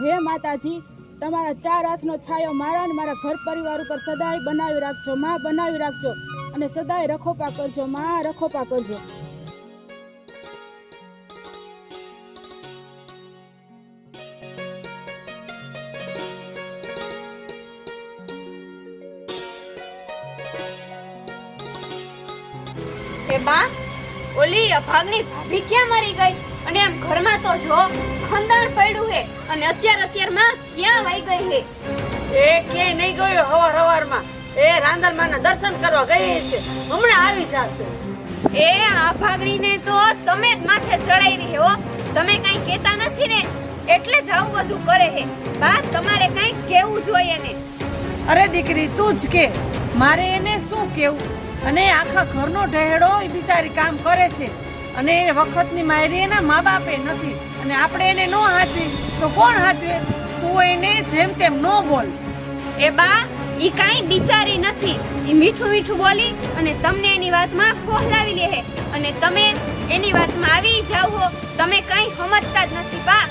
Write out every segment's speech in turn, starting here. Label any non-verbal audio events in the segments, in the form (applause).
હે માતાજી, તમારા ચાર હાથનો છાયો મારા અને મારા ઘર પરિવાર ઉપર સદાય બનાવી રાખજો, માં બનાવી રાખજો અને સદાય રખોપા કરજો, માં રખોપા કરજો. બા ઓલી અભાગની ભાભી ક્યાં મરી ગઈ? અને એમ ઘરમાં તો જો ખંદાણ પડ્યું હે અને અત્યાર અત્યારમાં ક્યાં વહી ગઈ હે? એ કે નહીં ગયો હવાર હવારમાં. એ રાંદલમાના દર્શન કરવા ગઈ છે. હમણાં આવી જશે. એ આ ભાગણીને તો તમે જ માથે ચડાવી હે હો. તમે કઈ કહેતા નથી ને? એટલે જ આવું બધું કરે હે. બા તમારે કઈ કેવું જોઈએ ને? અરે દીકરી તું જ કે. મારે એને શું કેવું અને આખા ઘરનો ઢહેડો એ બિચારી કામ કરે છે. અને એ વખતની માયરી એના મા બાપે નથી. અને આપણે એને ન હાચવી તો કોણ હાચવે? તું એને જેમ તેમ ન બોલ. એ બા ઈ કાંઈ બિચારી નથી. ઈ મીઠું મીઠું બોલી અને તમને એની વાતમાં ફોહલાવી લે હે. અને તમે એની વાતમાં આવી જાવ હો તમે કાંઈ સમજતા જ નથી બા.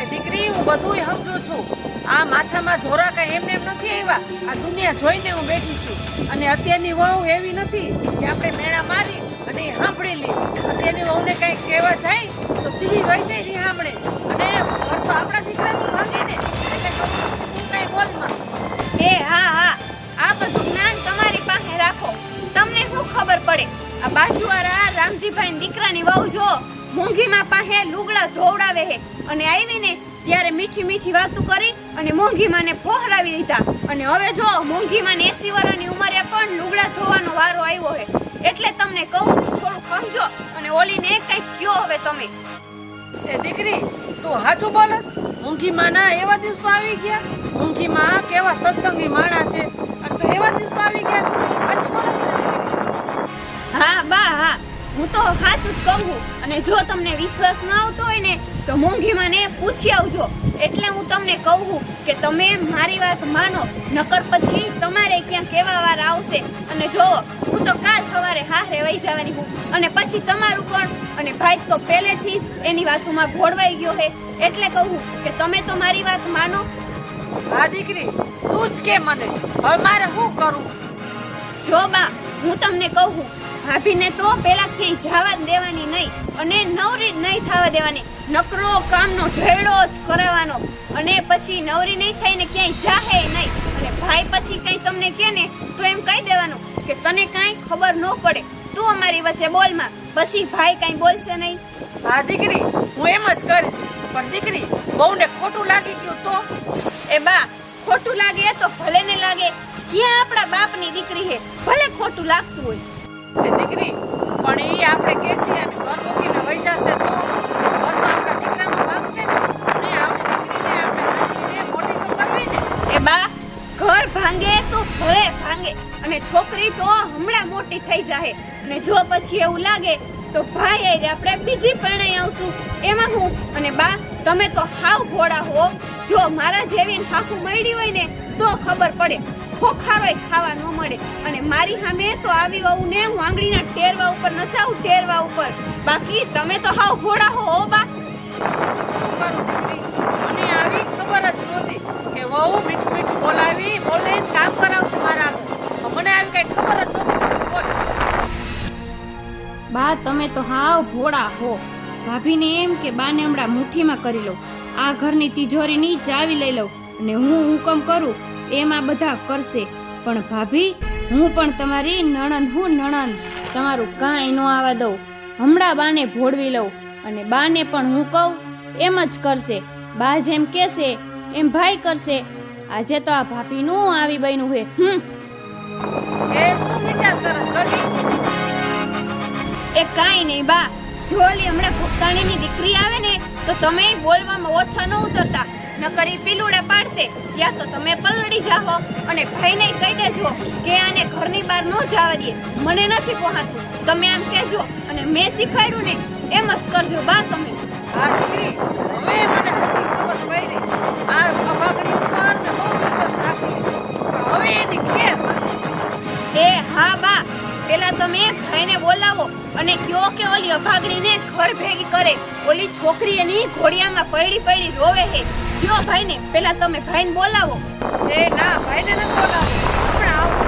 એ દીકરી હું બધુંય સમજુ છું. આ માથામાં ધોરા કઈ એમને એમ નથી આવ્યા. આ દુનિયા જોઈને હું બેઠી છું. અને અત્યારની વહુ એવી નથી કે આપણે મેળા મારી અને સાંભળી લે અત્યારની વહુને કાંઈ કહેવા જાય તો બીજી હોય જાય સાંભળે. અને તો આપણા દીકરાનું ભાંગે ને. એટલે કહું છું, તું કઈ બોલમાં એ હા હા. આ બધું જ્ઞાન તમારી પાસે રાખો. તમને શું ખબર પડે? આ બાજુવાળા રામજીભાઈ દીકરાની વહુ જો મોંઘીમાં પાસે લુગડા ધોવડાવે હે અને આવીને ત્યારે મીઠી મીઠી વાતો કરી અને મોંઘીમાને ફોહરાવી દીધા. અને હવે જો મોંઘીમાને એસી વર્ષની ઉંમરે પણ લુગડા ધોવાનો વારો આવ્યો હે એટલે તમને કહું થોડું સમજો અને ઓલીને કઈ કયો હવે તમે. એ દીકરી તું સાચું બોલસ? ઊંઘી માના એવા દિવસો આવી ગયા? ઊંઘી માં કેવા સત્સંગી માણા છે? અને તો એવા દિવસો આવી ગયા? હા બા હા. હું તો સાચું જ કહું. અને જો તમને વિશ્વાસ ન આવતો હોય ને તો મોંઘી મને પૂછી આવજો. એટલે હું તમને કહું કે તમે મારી વાત માનો નકર પછી તમારે ક્યાં કેવા વાર આવશે. અને જો હું તો કાલ સવારે હારે વહી જવાની હું અને પછી તમારું પણ અને ભાઈ તો પહેલેથી જ એની વાતોમાં ભોળવાઈ ગયો હે એટલે કહું કે તમે તો મારી વાત માનો. હા દીકરી તું જ કે મને. હવે મારે શું કરું? જો બા હું તમને કહું ભાભીને તો ક્યાંય જવા દેવાની નહીં અને નવરી જ નહીં થવા દેવાની. નકરો કામનો ઢેડો જ કરાવવાનો અને પછી નવરી નહીં થઈને ક્યાંય જાહે નહીં. અને ભાઈ પછી કઈ તમને કહે ને તો એમ કહી દેવાનું કે તને કાંઈ ખબર ન પડે. તું અમારી વચ્ચે બોલમાં પછી ભાઈ કાંઈ બોલશે નહીં. હા દીકરી હું એમ જ કરીશ. પણ દીકરી બહુને ખોટું લાગી ગયું તો? એ બા ખોટું લાગે તો ભલે ને લાગે. ક્યાં આપણા બાપની દીકરી હે? ભલે ખોટું લાગતું હોય. દીકરી, પણ એ આપણે કહેશી અને ઘર મૂકીને વહી જશે તો ઘરમાં આપણા દીકરાનું ભાગશે ને, અને આવડી દીકરીને આપણે મોટી તો કરવી ને. એ બા, ઘર ભાંગે તો ભલે ભાંગે, અને છોકરી તો હમણાં મોટી થઈ જાય અને જો પછી એવું લાગે, તો ભાઈ આઈને આપણે બીજી પરણાઈ આવશું. એમાં હું? અને બા, તમે તો હાવ ભોળા હો. જો મારા જેવી હાકુ મળી હોય ને, તો ખબર પડે. ખોખારોય ખાવા ન મળે. અને મારી સામે તો આવી વહુ ને હું આંગળીના ટેરવા ઉપર નચાવું ટેરવા ઉપર. બાકી તમે તો હાવ ઘોડા હો બા. મને આવી ખબર જ નહોતી કે વહુ મીઠું મીઠું બોલાવી બોલે કામ કરાવશે મારા મને આવી કઈ ખબર જ નહોતી. બોલ. બા તમે તો હાવ ભોળા હો. ભાભીને એમ કે બાને હમણાં મુઠ્ઠીમાં કરી લઉં. આ ઘરની તિજોરીની ચાવી લઈ લઉં. અને હું હુકમ કરું એમાં બધા કરશે. પણ ભાભી હું પણ તમારી નણંદ હું નણંદ. તમારું કાંઈ ન આવવા દઉં. હમણાં બાને ભોળવી લઉં. અને બાને પણ હું કહું એમ જ કરશે. બા જેમ કહેશે એમ ભાઈ કરશે. આજે તો આ ભાભીનું આવી બન્યું હે હમ. એ શું વિચાર કરસ ગગી? એ કાંઈ નહીં બા. જોલી હમણાં ભૂતાણીની દીકરી આવે ને તો તમે બોલવામાં ઓછા ન ઉતરતા. નકર પીલુડા પાડશે. ત્યાં તો તમે પલળી જાહો. અને ભાઈને કહી દેજો કે આને ઘરની બહાર ન જવા દે. મને નથી પહોંચતું તમે આમ કહેજો અને મેં શીખવાડ્યું ને એમ જ કરજો. બા તમે. આ દીકરી હવે મને હકી ખબર પડી. આ અભાગણી ઉપર બહુ વિશ્વાસ રાખી પણ હવે એની ખેર એ હા બા. પેલા તમે ભાઈને બોલાવો અને કયો કે ઓલી અભાગણીને ઘર ભેગી કરે. ઓલી છોકરી એની ઘોડિયામાં પડી પડી રોવે હે કયો ભાઈને પેલા તમે ભાઈને બોલાવો. એ ના ભાઈને નથી બોલાવો હમણાં આવશે.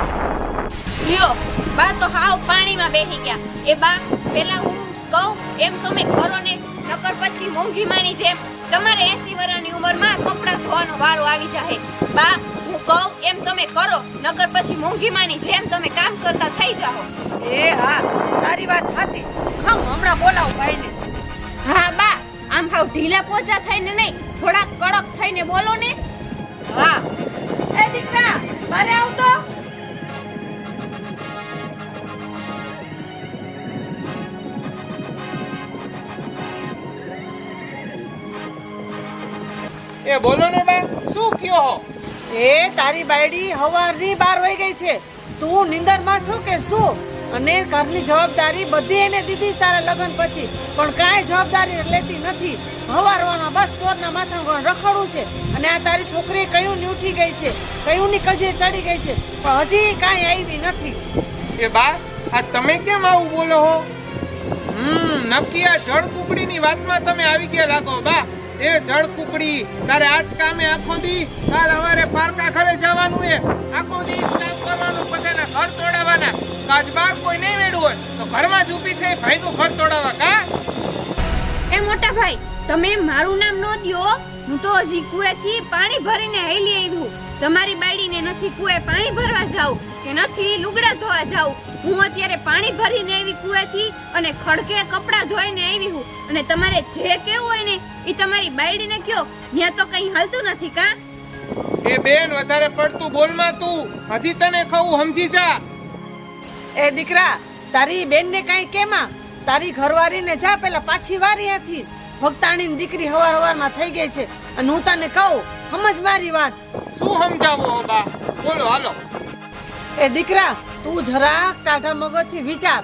લ્યો બા તો હાવ પાણીમાં બેસી ગયા. એ બા પેલા હું કહું એમ તમે કરો ને નકર પછી મોંઘી માની જેમ તમારે 80 વર્ષની ઉંમરમાં કપડાં ધોવાનો વારો આવી જાય બા હું કહું એમ તમે કરો નકર પછી મોંઘી માની જેમ તમે કામ કરતા થઈ જાઓ એ હા તારી વાત સાચી. ખમ હમણાં બોલાવો ભાઈને. હા બા આમ હાવ ઢીલા પોચા થઈને નહીં થોડા કડક થઈને બોલો ને. હા. એ દીકરા બારે આવતો? એ બોલો ને બા શું કયો હો? એ તારી બાયડી હવારની બાર વહી ગઈ છે. તું નિંદરમાં છો કે શું? અને ઘરની જવાબદારી બધી એને દીધી તારા લગ્ન પછી. પણ કાંઈ જવાબદારી લેતી નથી. હવારવામાં બસ ચોરના માથામાં રખડવું છે. અને આ તારી છોકરી કયું ની ઉઠી ગઈ છે? કયું ની કજે ચડી ગઈ છે? પણ હજી કાંઈ આવી નથી. એ બા, આ તમે કેમ આવું બોલો હો? હમ, નક્કી આ જળ કુકડીની વાતમાં તમે આવી ગયા લાગો, બા. એ જળ કુકડી, તારે આજ કામે આખો દી, કાલ સવારે પારકા ઘરે જવાનું એ. આખો દી કામ કરવાનું પોતાના ઘર તોડાવવાના કાજ કોઈ નહીં મેળવું હોય, તો ઘરમાં જ ઊભી થઈ ભાઈનું ઘર તોડાવવા, કા? એ મોટા ભાઈ, તમે મારું નામ નો દ્યો. હું તો હજી કુએથી પાણી ભરીને હેલી આવ્યું. તમારી બાડીને નથી કુએ પાણી ભરવા જાઉં કે નથી લુગડા ધોવા જાઉં. હું અત્યારે પાણી ભરીને આવી કુએથી અને ખડકે કપડાં ધોઈને આવી હું. અને તમારે જે કેવું હોય ને એ તમારી બાયડીને કયો ત્યાં તો કઈ હાલતું નથી કા? એ બેન વધારે પડતું બોલમાં તું. હજી તને કહું સમજી જા. એ દીકરા તારી બેનને કાંઈ કેમાં તારી ઘરવારીને જા પેલા પાછી વારી હતી ભક્તાણીની દીકરી હવાર હવારમાં થઈ ગઈ છે. અને હું તને કહું સમજ મારી વાત. શું સમજાવો બા? બોલો હાલો. એ દીકરા તું જરાક ટાઢા મગજથી વિચાર.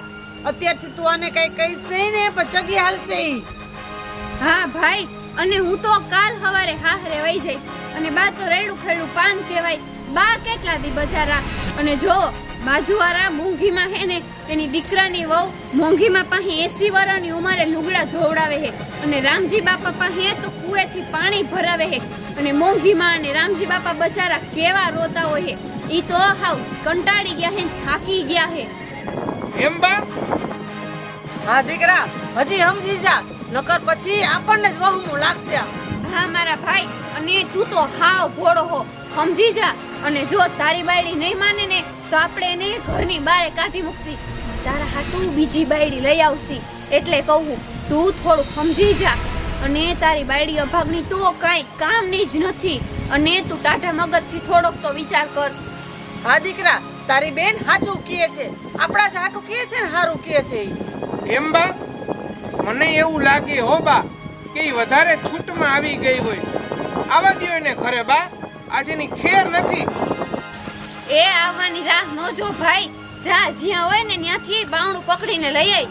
અત્યારથી તું આને કઈ કહીશ નહીં ને, પણ ચગી હાલશે હા, ભાઈ, અને હું તો કાલ સવારે હાહરે વઈ જઈશ. અને બા તો રેડું ખેડું પાન કહેવાય. બા કેટલા દી બજારા અને જો, બાજુવાળા મોંઘીમાં હે ને, એની દીકરાની વહુ મોંઘીમાં પાહી એસી વર્ષની ઉંમરે લુગડા ધોવડાવે હે. અને રામજી બાપા પાસે તો કુએથી પાણી ભરાવે હે. અને મોંઘીમાં અને રામજી બાપા બચારા કેવા રોતા હોય હે. ઈ તો હાવ કંટાળી ગયા હે થાકી ગયા હે. એમ બા? હા દીકરા હજી સમજી જા. નકર પછી આપણને જ વહમું લાગશે હા મારા ભાઈ અને તું તો હાવ ભોળો હો. સમજી જા. અને જો તારી બાયડી નહીં માને ને તો આપણે એને ઘરની બારે કાઢી મૂકશી. તારા હાટું બીજી બાયડી લઈ આવશી. એટલે કહું તું થોડું સમજી જા. અને તારી બાયડી અભાગની તો કાંઈ કામની જ નથી. અને તું ટાટા મગજથી થોડોક તો વિચાર કર. હા દીકરા તારી બેન હાચું કીએ છે. આપણા જ હાટું કહે છે ને હારું કીએ છે. એમ બા? મને એવું લાગે હો બા કે ઈ વધારે છૂટમાં આવી ગઈ હોય. આવા દ્યો એને ઘરે બા આજેની ખેર નથી. એ આવવાની રાહ ન જો ભાઈ જા જ્યાં હોય ને ત્યાંથી બાવણું પકડીને લઈ આય.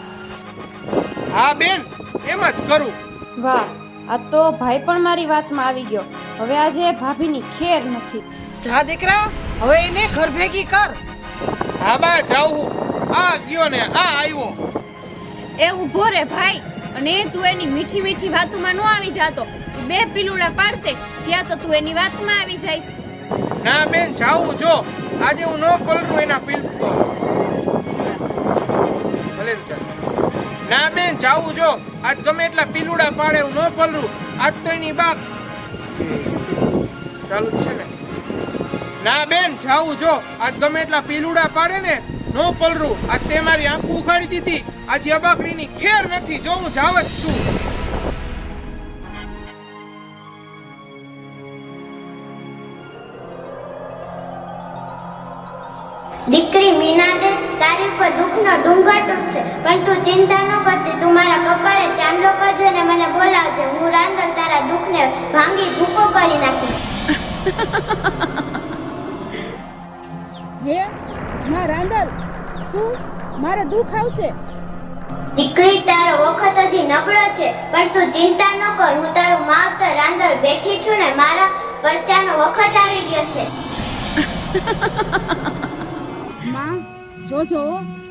હા બેન એમ જ કરું. વાહ આ તો ભાઈ પણ મારી વાતમાં આવી ગયો. હવે આજે ભાભીની ખેર નથી. જા દીકરા. હવે એને ઘર ભેગી કર. હા બા જાઉં આ ગયો ને આ આવ્યો. એ ઊભો રે ભાઈ અને તું એની મીઠી મીઠી વાતોમાં ન આવી જાતો. બે પીલુડા પાડશે ત્યાં તો તું એની વાતમાં આવી જઈશ. ના બેન જાવું જો. આજે હું ન પલરું એના પીલ ભલે ને ના બેન જાવું જો. આજ ગમે એટલા પીલુડા પાડે હું ન પલરું. આજ તો એની બાપ. ચાલુ છે ને. ના બેન જાવું જો. આજ ગમે એટલા પીલુડા પાડે ને નો પલરું. આજ તે મારી આંખું ઉખાડી દીધી. આજે અબાકડીની ખેર નથી જો હું જાવ જ છું. દીકરી મીનાદે તારી ઉપર દુઃખનો ડુંગર છે પણ તું ચિંતા ન કરતી તું મારા કપાળે ચાંદલો કરજે ને મને બોલાવજે. હું રાંધલ તારા દુઃખને ભાંગી ભૂકો કરી નાખીશ. (laughs) હે માં રાંદલ શું મારે દુઃખ આવશે? દીકરી તારો વખત હજી નબળો છે પણ તું ચિંતા ન કર. હું તારું માવતર રાંદલ બેઠી છું ને મારા પરચાનો વખત આવી ગયો છે. (laughs) માં જોજો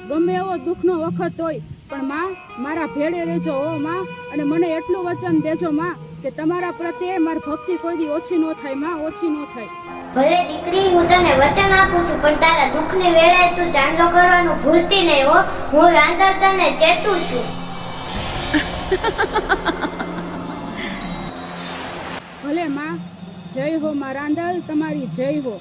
ગમે એવો દુઃખનો વખત હોય પણ માં મારા ભેળે રહેજો હો માં. અને મને એટલું વચન દેજો માં કે તમારા પ્રત્યે મારી ભક્તિ કોઈ દી ઓછી ન થાયમાં ઓછી ન થાય. ભલે દીકરી, હું તને વચન આપું છું, પણ તારા દુઃખની વેળાએ તું ચાંદલો કરવાનું ભૂલતી નહીં હો. હું રાંધલ તને ચેતું છું. ભલે માં, જય હો માં રાંદલ તમારી જય હો.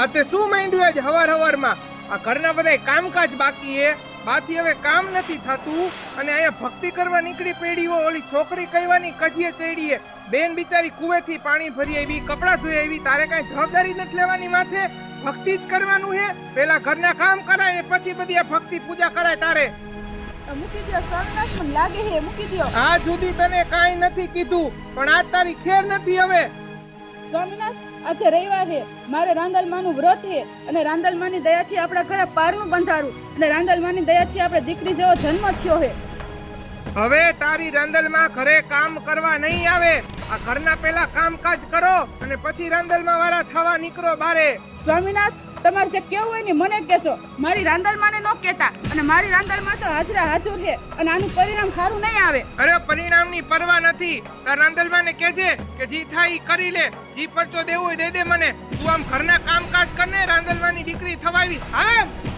આ તે શું માંડ્યું આજ હવાર હવારમાં? આ ઘરના બધા કામકાજ બાકી હે. બાથી હવે કામ નથી થતું અને અહીંયા ભક્તિ કરવા નીકળી પેઢીઓ ઓલી છોકરી કહેવાની કજીએ ચડી બેન બિચારી કુવેથી પાણી ભરી આવી કપડાં ધોઈ આવી તારે કાંઈ જવાબદારી નથી લેવાની માથે? ભક્તિ જ કરવાનું હે? પેલા ઘરના કામ કરાય ને પછી બધી આ ભક્તિ પૂજા કરાય તારે. મૂકી દો સ્વામિનાથ મને લાગે હે મૂકી દો આ જુદી તને કાંઈ નથી કીધું પણ આજ તારી ખેર નથી હવે. સ્વામિનાથ આજે રવિવાર છે. મારે રાંદલમાનું વ્રત છે અને રાંદલમાની દયાથી આપણા ઘરે પારનું બંધારું અને રાંદલમાની દયાથી આપણે દીકરી જેવો જન્મ થયો છે. હવે તારી રાંદલમાં ઘરે કામ કરવા નહીં આવે. આ ઘરના પેલા કામકાજ કરો અને પછી રાંદલમાં વાળા થવા નીકળો બારે. સ્વામિનાથ તમારે જે કેવું હોય ને મને કહેજો. મારી રાંદલમાને ન કહેતા. અને મારી રાંદલમાં તો હાજરા હાજર છે. અને આનું પરિણામ સારું નહીં આવે. અરે, પરિણામની પરવા નથી. તાર રાંદલમાં ને કહેજે કે જી થાય કરી લે. જી પરચો દેવો હોય, દે દે મને. તું આમ ઘરના કામકાજ કરને રાંદલવાની દીકરી થવાવી. હાલે!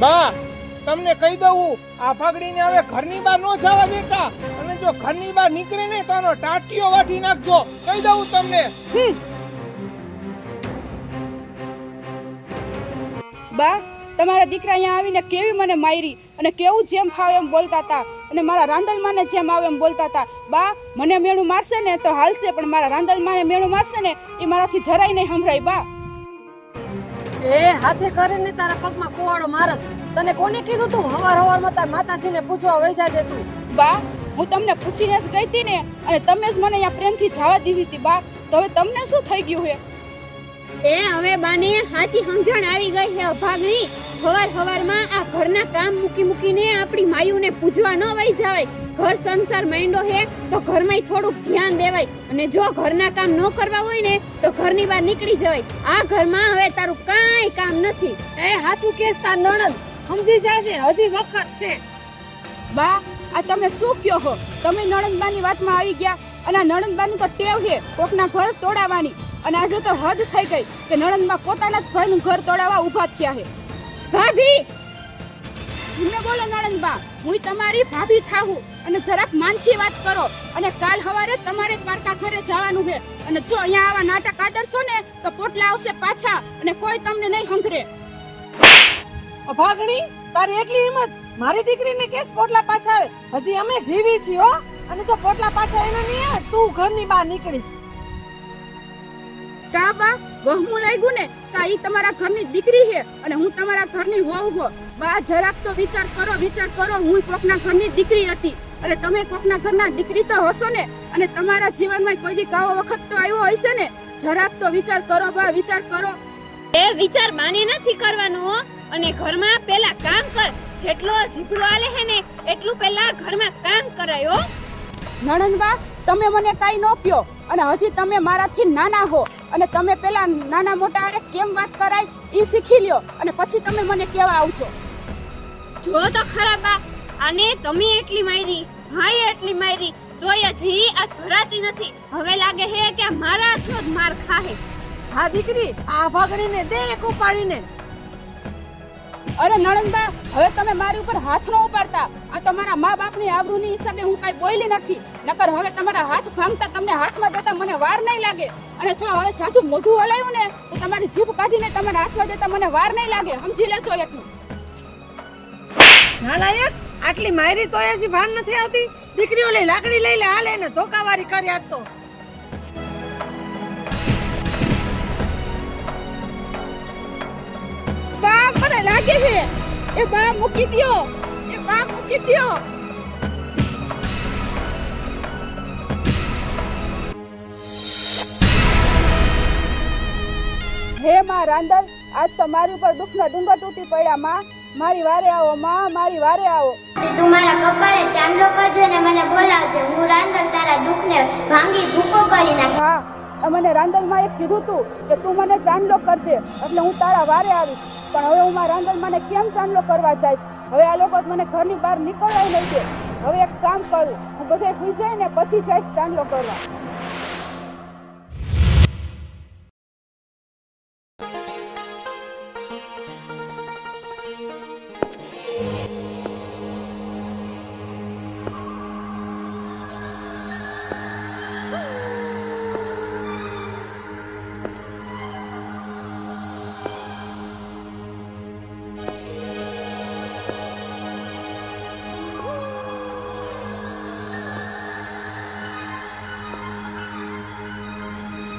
બા, તમને કહી દઉં, આ ફગડીને હવે ઘરની બહાર ન જવા દેતા. અને જો ઘરની બહાર નીકળે ને તો આનો ટાટિયો વાટી નાખજો. કહી દઉં તમને. બા, તમારા દીકરા અહીંયા આવીને કેવી મને મારી અને કેવું જેમ ફાવે એમ બોલતા હતા. અને મારા રાંદલમાને જેમ આવે એમ બોલતા હતા. બા, મને મેળું મારશે ને તો હાલશે, પણ મારા રાંદલમાને મેળું મારશે ને એ મારાથી જરાય નહીં સંભળાય, બા. એ હાથે કરીને તારા પગમાં કુવાડો મારસ તને કોને કીધું તું? હવાર હવારમાં તાર માતાજીને પૂછવા વૈસા છે તું. બા હું તમને પૂછીને જ ગઈ હતી ને અને તમે જ મને અહીંયા પ્રેમથી જવા દીધી હતી બા. તો હવે તમને શું થઈ ગયું હે એ હવે બાને સાચી સમજણ આવી ગઈ હે અભાગની હવાર હવારમાં આ ઘરના કામ મૂકી મૂકીને આપણી માયુને પૂજવા ન વહી જવાય. ઘર સંસાર માંડો હે તો ઘરમાં થોડુંક ધ્યાન દેવાય. અને જો ઘરના કામ ન કરવા હોય ને તો ઘરની બહાર નીકળી જવાય. આ ઘરમાં હવે તારું કાંઈ કામ નથી. એ હાથું કેસ તાર નણંદ. સમજી જાજે હજી વખત છે. બા આ તમે શું કયો હો તમે નણંદબાની વાતમાં આવી ગયા અને આ નણંદબાની તો ટેવ છે કોકના ઘર તોડાવવાની. અને આજે તો હદ થઈ ગઈ કે નણંદબા પોતાના જ ભાઈનું ઘર તોડાવવા ઊભા થયા છે. ભાભી ધીમે બોલો નણંદબા હું તમારી ભાભી થાવું અને જરાક માનથી વાત કરો. અને કાલ સવારે તમારે દ્વારકા ઘરે જવાનું છે. અને જો અહીંયા આવા નાટક આદરશો ને તો પોટલા આવશે પાછા. અને કોઈ તમને નહીં હંગરે. અભાગણી તારી એટલી હિંમત. મારી દીકરીને કેસ પોટલા પાછા આવે. હજી અમે જીવી છીએ હો. અને જો પોટલા પાછા એને નહીં આવે તું ઘરની બહાર નીકળીશ. કા બા? વહમું લાગ્યું ને કે ઈ તમારા ઘરની દીકરી છે અને હું તમારા ઘરની વહુ હો બા જરાક તો વિચાર કરો વિચાર કરો હું કોકના ઘરની દીકરી હતી. અને તમે કોકના ઘરના દીકરી તો હશો ને અને તમારા જીવનમાં કોઈ દી કાવો વખત તો આવ્યો હશે ને? જરાક તો વિચાર કરો બા વિચાર કરો. એ વિચાર માને નથી કરવાનો. અને ઘરમાં પેલા કામ કર જેટલો જીપડો આલે હે ને એટલું પેલા ઘરમાં કામ કરાયો નણંદબા તમે મને કાઈ ન પ્યો અને હજી તમે મારાથી નાના હો. અને તમે પેલા નાના મોટા હારે કેમ વાત કરાય ઈ શીખી લ્યો અને પછી તમે મને કેવા આવજો. જો તો ખરા બા આને તમે એટલી મારી ભાઈ એટલી મારી તોય જી આ ધરાતી નથી. હવે લાગે હે કે આ મારા હાથનો જ માર ખાહે. હા દીકરી આ ભાગણીને દે એક ઉપાડીને. અરે નણંદબા, હવે તમે મારી ઉપર હાથ ન ઉપાડતા. આ તમારા મા બાપની આબરૂની હિસાબે હું કઈ બોલી નથી. નકર હવે તમારા હાથ ભાંગતા તમને હાથમાં દેતા મને વાર નહીં લાગે. અને જો હવે જાજુ મોઢું હલાયું ને, તો તમારી જીભ કાઢીને તમારા હાથમાં દેતા મને વાર નહીં લાગે. સમજી લેજો એટલું. નાલાયક આટલી માયરી એ હજી ભાન નથી આવતી. દીકરીઓ લઈ લાકડી લઈ લે, હાલે ને ધોકાવારી કરી આજ તો. મને લાગે છે એ બા મૂકી દો એ બા મૂકી દો હે માં રાંદલ આજ તો મારી ઉપર દુઃખના ડુંગર તૂટી પડ્યા માં. મારી વારે આવો માં મારી વારે આવો. તે મારા કપાળે ચાંદલો કરજે ને મને બોલાવજે. હું રાંધલ તારા દુઃખને ભાંગી ભૂકો કરી નાખ. મને રાંદલમાં એક કીધું તું કે તું મને ચાંદલો કરજે, એટલે હું તારા વારે આવીશ. પણ હવે હું મારા રાંદલમાંને કેમ ચાંદલો કરવા જઈશ? હવે આ લોકો મને ઘરની બહાર નીકળવા નહીં દે. હવે એક કામ કરું, હું બધે સુઈ જાય ને પછી જઈશ ચાંદલો કરવા.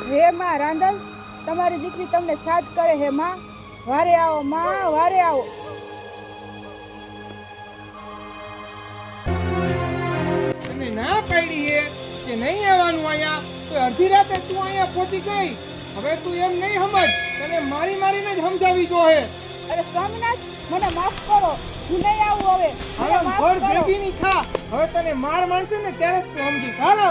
હે માં રાંદલ તમારી દીકરી તમને સાથ કરે હે માં. વારે આવો માં વારે આવો. તને ના પાડી હે કે નહીં આવવાનું અહીંયા? તો અડધી રાતે તું અહીંયા પહોંચી ગઈ. હવે તું એમ નહીં સમજ તને મારી મારીને જ સમજાવી જો હે. અરે સ્વામિનાથ મને માફ કરો. હું નહીં આવું હવે. હવે ઘર ભેગી ની ખા હવે તને માર મારશે ને ત્યારે જ તું સમજી. હાલો.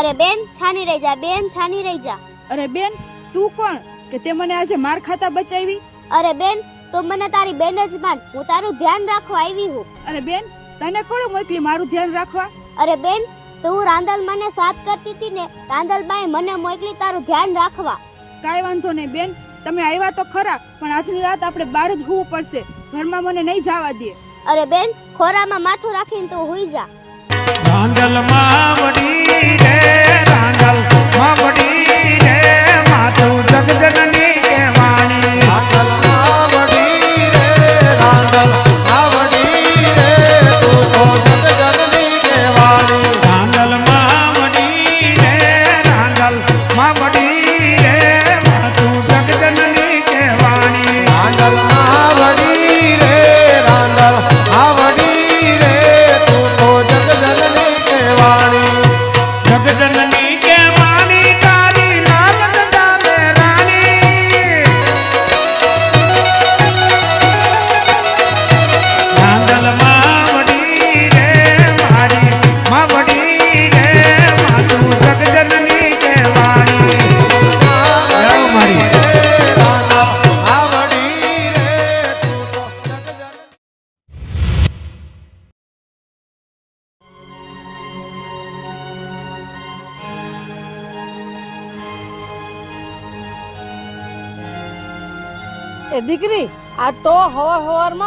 અરે બેન છાની રહી જા બેન છાની રહી જા. અરે બેન તું કોણ? કે તે મને આજે માર ખાતા બચાવી? અરે બેન તો મને તારી બેન જ માન. હું તારું ધ્યાન રાખવા આવી હું. અરે બેન તને કોણે મોકલી મારું ધ્યાન રાખવા? અરે બેન તો હું રાંદલ મને સાથ કરતી હતી ને રાંદલબાઈ મને મોકલી તારું ધ્યાન રાખવા. કાઈ વાંધો નહીં બેન તમે આવ્યા તો ખરા પણ આજની રાત આપણે બહાર જ હોવું પડશે. ઘરમાં મને નહીં જવા દે. અરે બેન ખોરામાં માથું રાખીને તું હુઈ જા. રાંગલ માવડી રે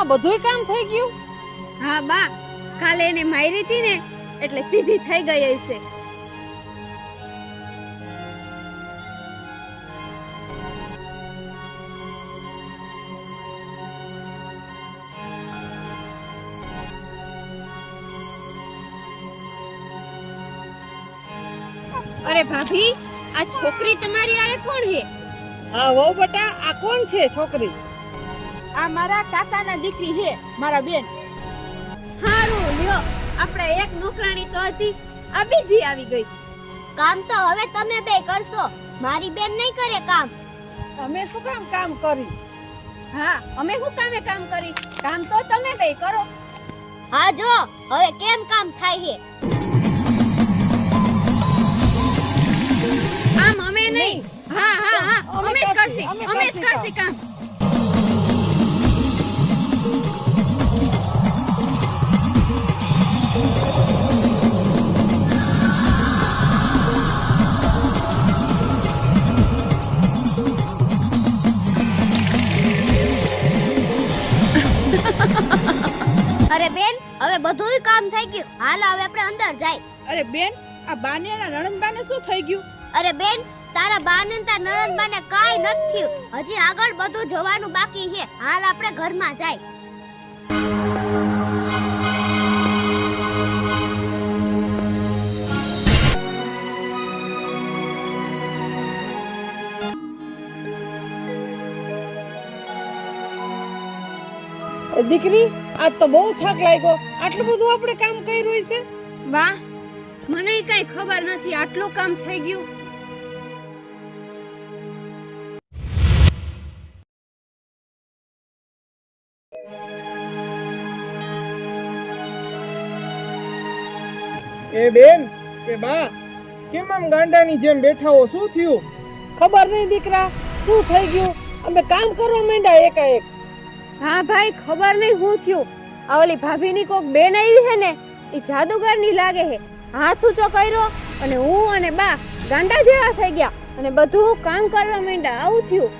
હવાર બધું કામ થઈ ગયું? હા બા. કાલે એને મારી હતી ને એટલે સીધી થઈ ગઈ હશે. અરે ભાભી આ છોકરી તમારી આરે કોણ હે? હા વહુ બટા આ કોણ છે છોકરી? આ મારા કાકાના દીકરી છે મારા બેન. હારું લ્યો. આપણે એક નોકરાણી તો હતી આ બીજી આવી ગઈ. કામ તો હવે તમે બે કરશો. મારી બેન નહીં કરે કામ. અમે શું કામ કામ કરી? હા અમે શું કામે કામ કરી? કામ તો તમે બે કરો. હા જો. હવે કેમ કામ થાય છે? આમ અમે નહીં. હા હા હા. અમે જ કરશી, અમે જ કરશી કામ. બધુંય કામ થઈ ગયું. હાલ હવે આપણે અંદર જાય. અરે બેન આ બાને અને નણંદબાને શું થઈ ગયું? અરે બેન તારા બાને ને તાર નણંદબાને કાંઈ નથી થયું. હજી આગળ બધું જોવાનું બાકી છે. હાલ આપણે ઘરમાં જાય. દીકરી આજ તો બહુ થાક લાગ્યો. આટલું બધું આપણે કામ કર્યું છે વાહ મને કઈ ખબર નથી આટલું કામ થઈ ગયું. એ બેન કે બા કેમ આમ ગાંડાની જેમ બેઠા હો? શું થયું? ખબર નહીં દીકરા શું થઈ ગયું? અમે કામ કરવા માંડ્યા એકાએક. હા ભાઈ ખબર નહીં હું થયું. આ ઓલી ભાભીની કોક બેન આવી છે ને એ જાદુગરની લાગે છે. હાથ ઊંચો કર્યો અને હું અને બા ગાંડા જેવા થઈ ગયા અને બધું કામ કરવા માંડ્યા. આવું થયું.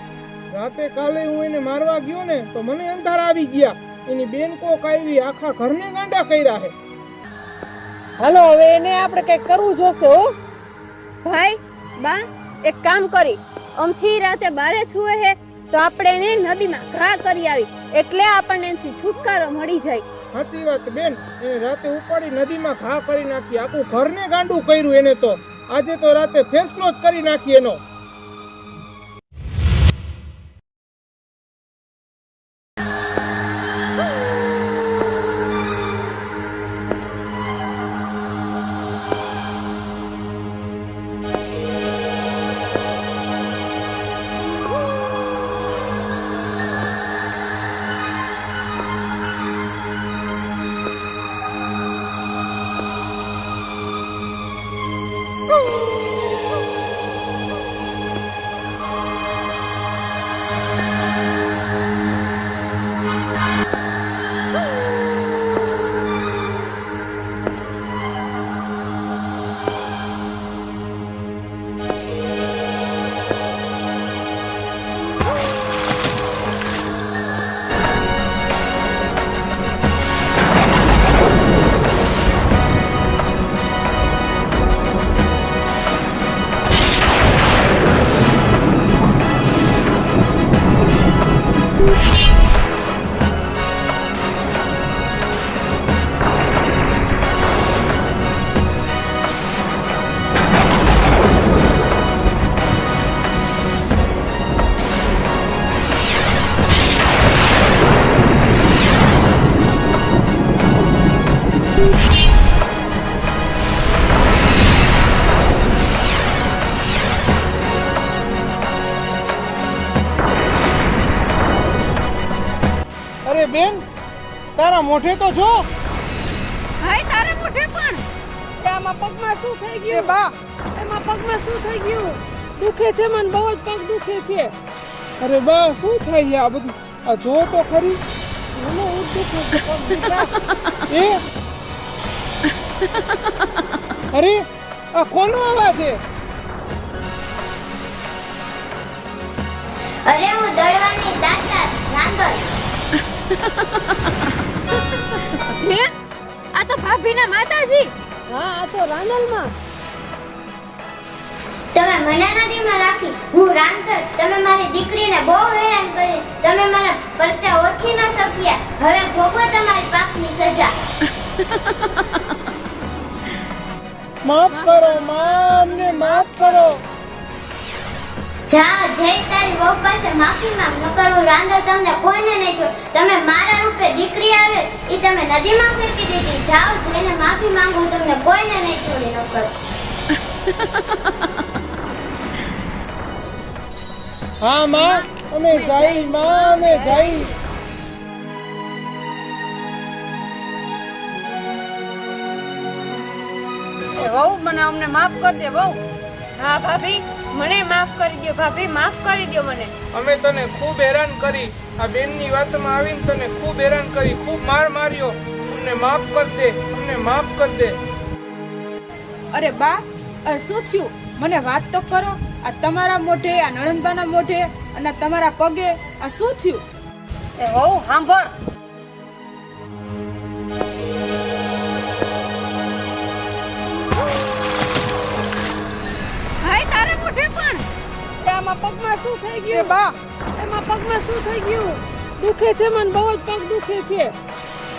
રાતે કાલે હું એને મારવા ગયો ને તો મને અંધાર આવી ગયા. એની બેન કોક આવી આખા ઘરને ગાંડા કર્યા છે. હાલો હવે એને આપણે કંઈક કરવું જોશે હો. ભાઈ બા એક કામ કરી. અમથી રાતે બારે છુએ હે તો આપણે એને નદીમાં ઘા કરી આવી. એટલે આપણને એનાથી છુટકારો મળી જાય. સાચી વાત, બેન. એને રાતે ઉપાડી નદીમાં ઘા કરી નાખી. આખું ઘરને ગાંડું કર્યું એને તો. આજે તો રાતે ફેસલો જ કરી નાખી એનો. મોઢે તો જો. ભાઈ તારે મોઢે પણ. આમાં પગમાં શું થઈ ગયું? બા. એમાં પગમાં શું થઈ ગયું? દુખે છે મને બહુ જ પગ દુખે છે. અરે બા શું થાય ગયા આ બધું? આ જો તો ખરી. મને એ દુખે છે પગ (laughs) એ. અરે આ કોનો અવાજ છે? અરે હું દળવાની દાતા રાંદલ (laughs) હે આ તો ભાભીના માતાજી. હા આ તો રાંદલમાં તમે મને નદીમાં રાખી હું રાંધર. તમે મારી દીકરીને બહુ હેરાન કરી. તમે મારા પરચા ઓળખી ન શક્યા. હવે ભોગવો તમારી પાપની સજા. માફ કરો માં અમને માફ કરો. જા જય તારી વહુ પાસે માફી માંગ નકર હું રાંધો તમને કોઈને નહીં છોડ. તમે મારા રૂપે દીકરી આવે એ તમે નદીમાં ફેંકી દીધી જાઓ જઈને માફી માંગુ તમને કોઈને નહીં છોડી નકર. હા માં અમે જઈ માં અમે જઈ. વહુ મને અમને માફ કરી દે વહુ. હા ભાભી. મને માફ કરી દો ભાભી માફ કરી દો મને. અમે તને ખૂબ હેરાન કરી આ બેનની વાતમાં આવીને તને ખૂબ હેરાન કરી ખૂબ માર માર્યો. અમને માફ કર દે અમને માફ કર દે. અરે બા અરે શું થયું? મને વાત તો કરો. આ તમારા મોઢે આ નણંદબાના મોઢે અને તમારા પગે આ શું થયું? એ હો સાંભળ. એ આમાં પગમાં શું થઈ ગયું? બા. એમાં પગમાં શું થઈ ગયું? દુખે છે મને બહુ જ પગ દુખે છે.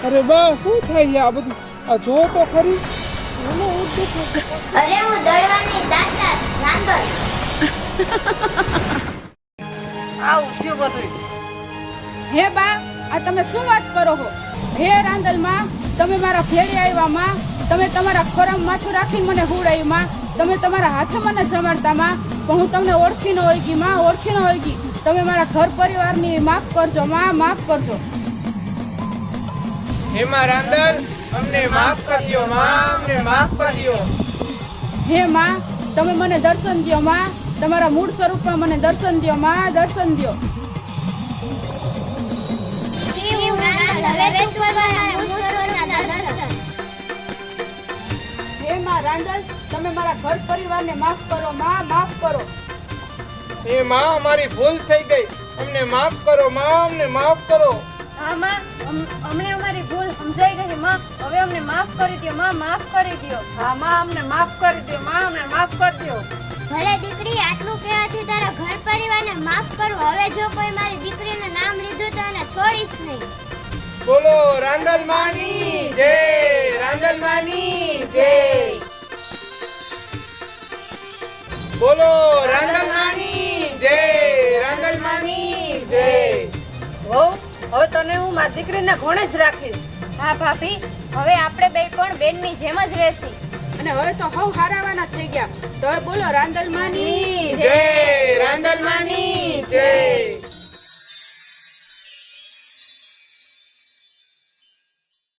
અરે બા શું થઈ ગયા આ બધું? આ જો તો ખરી. મને એવું દુખે છે. અરે હું દળવાની દાતા રાંધલ આવું થયું બધું. હે બા આ તમે શું વાત કરો છો હે રાંદલમાં તમે મારા ફેરી આવ્યા માં તમે તમારા ખોરામ માથું રાખીને મને હુડાવી માં તમે તમારા હાથે મને જમાડતા માં પણ હું તમને ઓળખી ન હોયમાં ઓળખી ન હોય તમે મારા ઘર પરિવારની માફ કરજો માં માફ કરજો. હેમા રાંદલ અમને માફ કરજો માં અમને માફ કરજો. હે માં તમે મને દર્શન દ્યો માં. તમારા મૂળ સ્વરૂપમાં મને દર્શન દ્યો માં દર્શન દ્યો. હું માં રાંદલ તમે મારા ઘર પરિવારને માફ કરો માં માફ કરો એ માં અમારી ભૂલ થઈ ગઈ. અમને માફ કરો માં અમને માફ કરો. હા માં અમને અમારી ભૂલ સમજાઈ ગઈ માં. હવે અમને માફ કરી દો માં માફ કરી દો હા માં અમને માફ કરી દો માં અમને માફ કરી દો ભલે દીકરી આટલું કહેવાથી તારા ઘર પરિવારને માફ કરું હવે જો કોઈ મારી દીકરીને નામ લીધું તો એને છોડીશ નહીં. બોલો રાંદલ માની જય રાંદલ માની જય. બોલો રાંદલ માની જય રાંદલ માની જય. વહુ હવે તને હું મારી દીકરીના ઘોડે જ રાખીશ. હા ભાભી હવે આપણે બે પણ બેનની જેમ જ રહેશી. અને હવે તો હવ હારાવાના થઈ ગયા. તો બોલો રાંદલ માની જય રાંદલ માની જય.